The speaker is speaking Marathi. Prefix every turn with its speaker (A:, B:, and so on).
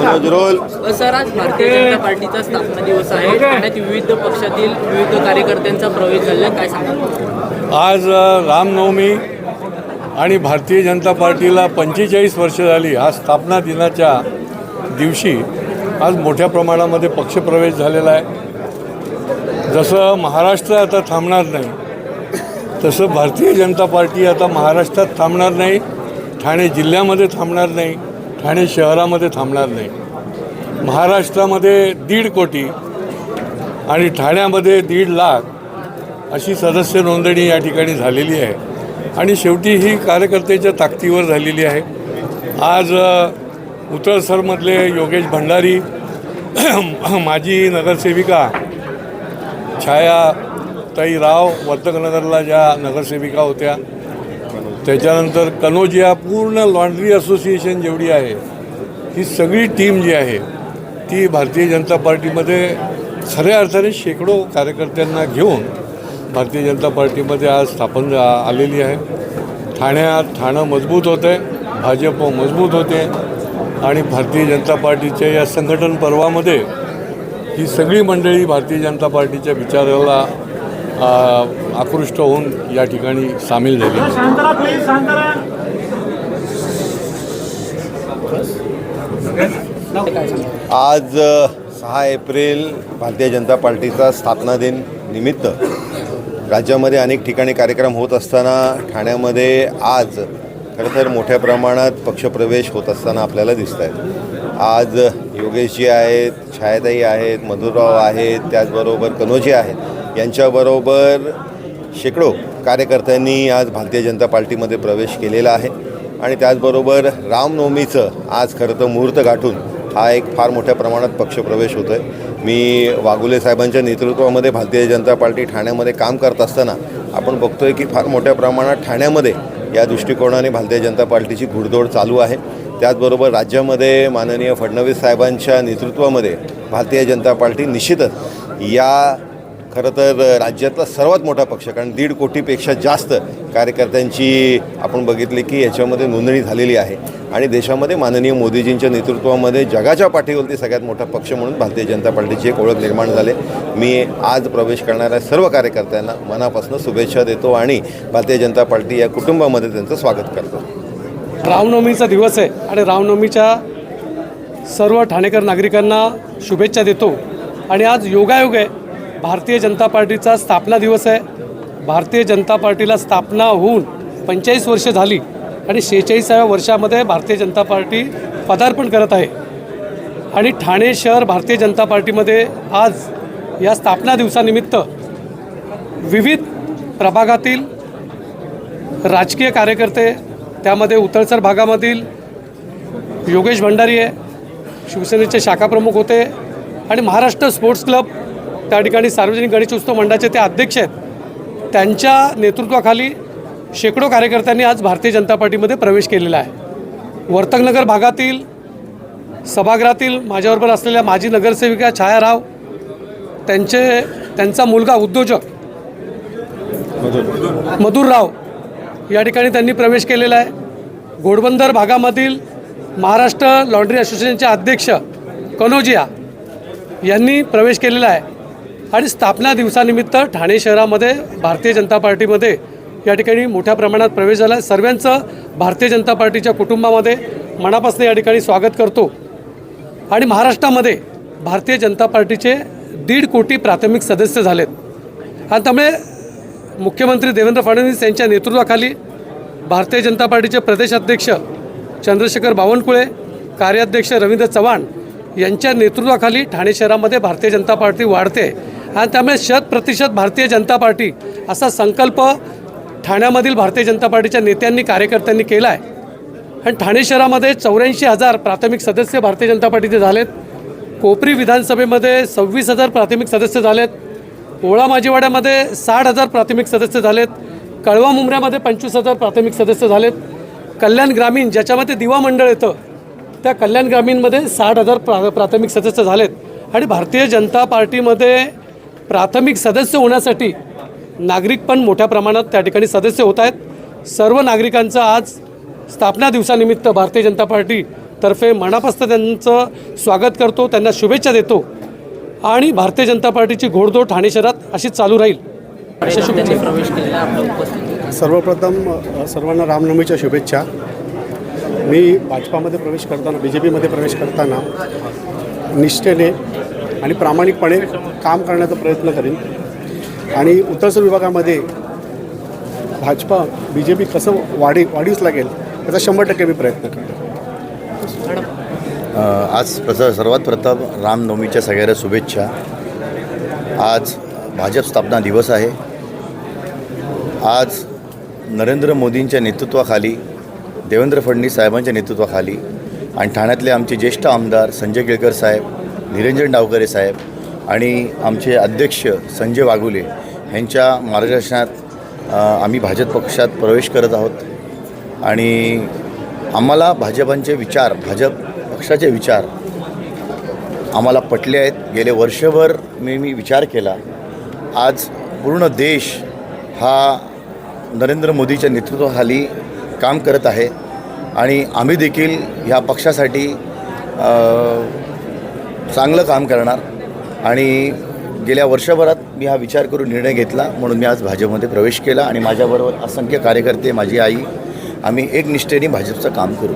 A: मनोज रोल.
B: सर आज भारतीय जनता पार्टीचा स्थापना दिवस आहे. ठाण्यात विविध पक्षातील विविध कार्यकर्त्यांचा प्रवेश झालेला आहे. काय सांगा
C: आज रामनवमी आणि भारतीय जनता पार्टीला पंचेचाळीस वर्ष झाली. आज स्थापना दिनाच्या दिवशी आज मोठ्या प्रमाणामध्ये पक्षप्रवेश झालेला आहे. जसं महाराष्ट्र आता थांबणार नाही तसं भारतीय जनता पार्टी आता महाराष्ट्रात थांबणार नाही ठाणे जिल्ह्यामध्ये थांबणार नाही. ठाणे शहरामध्ये थांबणार नाही. महाराष्ट्रामध्ये दीड कोटी आणि ठाण्यामध्ये दीड लाख अशी सदस्य नोंदणी या ठिकाणी झालेली आहे. आणि शेवटी ही कार्यकर्त्याच्या ताकदीवर झालेली आहे. आज उतळसरमधले उतरसरमधले योगेश भंडारी माजी नगरसेविका छाया ताई राव वर्तकनगरला ज्या नगरसेविका होत्या त्याच्यानंतर कनोजिया पूर्ण लॉन्ड्री असोसिएशन जेवढी आहे ही सगळी टीम जी आहे ती भारतीय जनता पार्टीमध्ये खऱ्या अर्थाने शेकडो कार्यकर्त्यांना घेऊन भारतीय जनता पार्टीमध्ये आज स्थापन आलेली आहे. ठाण्यात ठाणं मजबूत होतं आहे भाजप मजबूत होते आणि भारतीय जनता पार्टीच्या या संघटन पर्वामध्ये ही सगळी मंडळी भारतीय जनता पार्टीच्या विचाराला आकृष्ट होऊन या ठिकाणी सामील झाली.
A: आज सहा एप्रिल भारतीय जनता पार्टीचा स्थापना दिन निमित्त राज्यामध्ये अनेक ठिकाणी कार्यक्रम होत असताना ठाण्यामध्ये आज खरं तर मोठ्या प्रमाणात पक्षप्रवेश होत असताना आपल्याला दिसत आहेत आज योगेशजी आहेत छायाताई आहेत मधुरराव आहेत त्याचबरोबर कनोजी आहेत. यांच्याबरोबर शेकडो कार्यकर्त्यांनी आज भारतीय जनता पार्टीमध्ये प्रवेश केलेला आहे. आणि त्याचबरोबर रामनवमीचं आज खरं तर मुहूर्त गाठून हा एक फार मोठ्या प्रमाणात पक्षप्रवेश होतो आहे मी वाघुले साहेबांच्या नेतृत्वामध्ये भारतीय जनता पार्टी ठाण्यामध्ये काम करत असताना आपण बघतो आहे की फार मोठ्या प्रमाणात ठाण्यामध्ये या दृष्टिकोनाने भारतीय जनता पार्टीची घुडदौड चालू आहे. त्याचबरोबर राज्यामध्ये माननीय फडणवीस साहेबांच्या नेतृत्वामध्ये भारतीय जनता पार्टी निश्चितच या खरं तर राज्यातला सर्वात मोठा पक्ष कारण दीड कोटीपेक्षा जास्त कार्यकर्त्यांची आपण बघितली की याच्यामध्ये नोंदणी झालेली आहे. आणि देशामध्ये माननीय मोदीजींच्या नेतृत्वामध्ये जगाच्या पाठीवरती सगळ्यात मोठा पक्ष म्हणून भारतीय जनता पार्टीची एक ओळख निर्माण झाले. मी आज प्रवेश करणाऱ्या सर्व कार्यकर्त्यांना मनापासून शुभेच्छा देतो आणि भारतीय जनता पार्टी या कुटुंबामध्ये त्यांचं स्वागत करतो.
D: रामनवमीचा दिवस आहे आणि रामनवमीच्या सर्व ठाणेकर नागरिकांना शुभेच्छा देतो. आणि आज योगायोग आहे. भारतीय जनता पार्टीचा स्थापना दिवस आहे. भारतीय जनता पार्टीला स्थापना होऊन पंचेचाळीस वर्ष झाली आणि शेहेचाळीसाव्या वर्षामध्ये भारतीय जनता पार्टी पदार्पण करत आहे. आणि ठाणे शहर भारतीय जनता पार्टीमध्ये आज या स्थापना दिवसानिमित्त विविध प्रभागातील राजकीय कार्यकर्ते त्यामध्ये उतळसर भागामधील योगेश भंडारी आहे शिवसेनेचे शाखाप्रमुख होते आणि महाराष्ट्र स्पोर्ट्स क्लब त्या ठिकाणी सार्वजनिक गणेश उत्सव मंडळाचे ते अध्यक्ष आहेत. त्यांच्या नेतृत्वाखाली शेकडो कार्यकर्त्यांनी आज भारतीय जनता पार्टीमध्ये प्रवेश केलेला आहे. वर्तकनगर भागातील सभागृहातील माझ्याबरोबर असलेल्या माजी नगरसेविका छायाराव त्यांचे त्यांचा मुलगा उद्योजक मधुरराव या ठिकाणी त्यांनी प्रवेश केलेला आहे. घोडबंदर भागामधील महाराष्ट्र लॉन्ड्री असोसिएशनचे अध्यक्ष कनोजिया यांनी प्रवेश केलेला आहे. आणि स्थापना दिवसानिमित्त ठाणे शहरामध्ये भारतीय जनता पार्टीमध्ये या ठिकाणी मोठ्या प्रमाणात प्रवेश झाला. आहे सर्वांचं भारतीय जनता पार्टीच्या कुटुंबामध्ये मनापासून या ठिकाणी स्वागत करतो. आणि महाराष्ट्रामध्ये भारतीय जनता पार्टीचे दीड कोटी प्राथमिक सदस्य झालेत. आणि त्यामुळे मुख्यमंत्री देवेंद्र फडणवीस यांच्या नेतृत्वाखाली भारतीय जनता पार्टीचे प्रदेशाध्यक्ष चंद्रशेखर बावनकुळे कार्याध्यक्ष रवींद्र चव्हाण यांच्या नेतृत्वाखाली ठाणे शहरामध्ये भारतीय जनता पार्टी वाढते. आणि त्यामुळे शत प्रतिशत भारतीय जनता पार्टी असा संकल्प ठाण्यामधील भारतीय जनता पार्टीच्या नेत्यांनी कार्यकर्त्यांनी केला आहे आणि ठाणे शहरामध्ये चौऱ्याऐंशी हजार प्राथमिक सदस्य भारतीय जनता पार्टीचे झालेत. कोपरी विधानसभेमध्ये सव्वीस हजार प्राथमिक सदस्य झालेत. ओळा माजीवाड्यामध्ये साठ हजार प्राथमिक सदस्य झालेत. कळवा मुंबऱ्यामध्ये पंचवीस हजार प्राथमिक सदस्य झालेत. कल्याण ग्रामीण ज्याच्यामध्ये दिवा मंडळ येतं त्या कल्याण ग्रामीणमध्ये साठ हजार प्रा प्राथमिक सदस्य झालेत. आणि भारतीय जनता पार्टीमध्ये प्राथमिक सदस्य होण्यासाठी नागरिक पण मोठ्या प्रमाणात त्या ठिकाणी सदस्य होत आहेत. सर्व नागरिकांचं आज स्थापना दिवसानिमित्त भारतीय जनता पार्टीतर्फे मनापासून त्यांचं स्वागत करतो त्यांना शुभेच्छा देतो आणि भारतीय जनता पार्टीची घोडदौड ठाणे शहरात अशीच चालू राहील. शुभेच्छा.
E: सर्वप्रथम सर्वांना रामनवमीच्या शुभेच्छा. मी भाजपामध्ये प्रवेश करताना बी जे पीमध्ये प्रवेश करताना निष्ठेने आणि प्रामाणिकपणे काम करण्याचा प्रयत्न करीन. आणि उत्तर विभागामध्ये भाजपा बी जे पी कसं वाढी वाढीस लागेल याचा शंभर टक्के मी प्रयत्न करेन
F: आज प्रथ सर्वात प्रथम रामनवमीच्या सगळ्यांना शुभेच्छा. आज भाजप स्थापना दिवस आहे. आज नरेंद्र मोदींच्या नेतृत्वाखाली देवेंद्र फडणवीस साहेबांच्या नेतृत्वाखाली आणि ठाण्यातले आमचे ज्येष्ठ आमदार संजय केळकर साहेब निरंजन डावकरे साहेब आणि आमचे अध्यक्ष संजय वाघुले यांच्या मार्गदर्शनात आम्ही भाजप पक्षात प्रवेश करत आहोत. आणि आम्हाला भाजपांचे विचार भाजप पक्षाचे विचार आम्हाला पटले आहेत. गेले वर्षभर मी मी विचार केला. आज पूर्ण देश हा नरेंद्र मोदीच्या नेतृत्वाखाली काम करत आहे. आणि आम्ही देखील ह्या पक्षासाठी चांगलं काम करणार. आणि गेल्या वर्षभरात मी हा विचार करून निर्णय घेतला म्हणून मी आज भाजपमध्ये प्रवेश केला आणि माझ्याबरोबर असंख्य कार्यकर्ते माझी आई आम्ही एक निष्ठेने भाजपचं काम करू.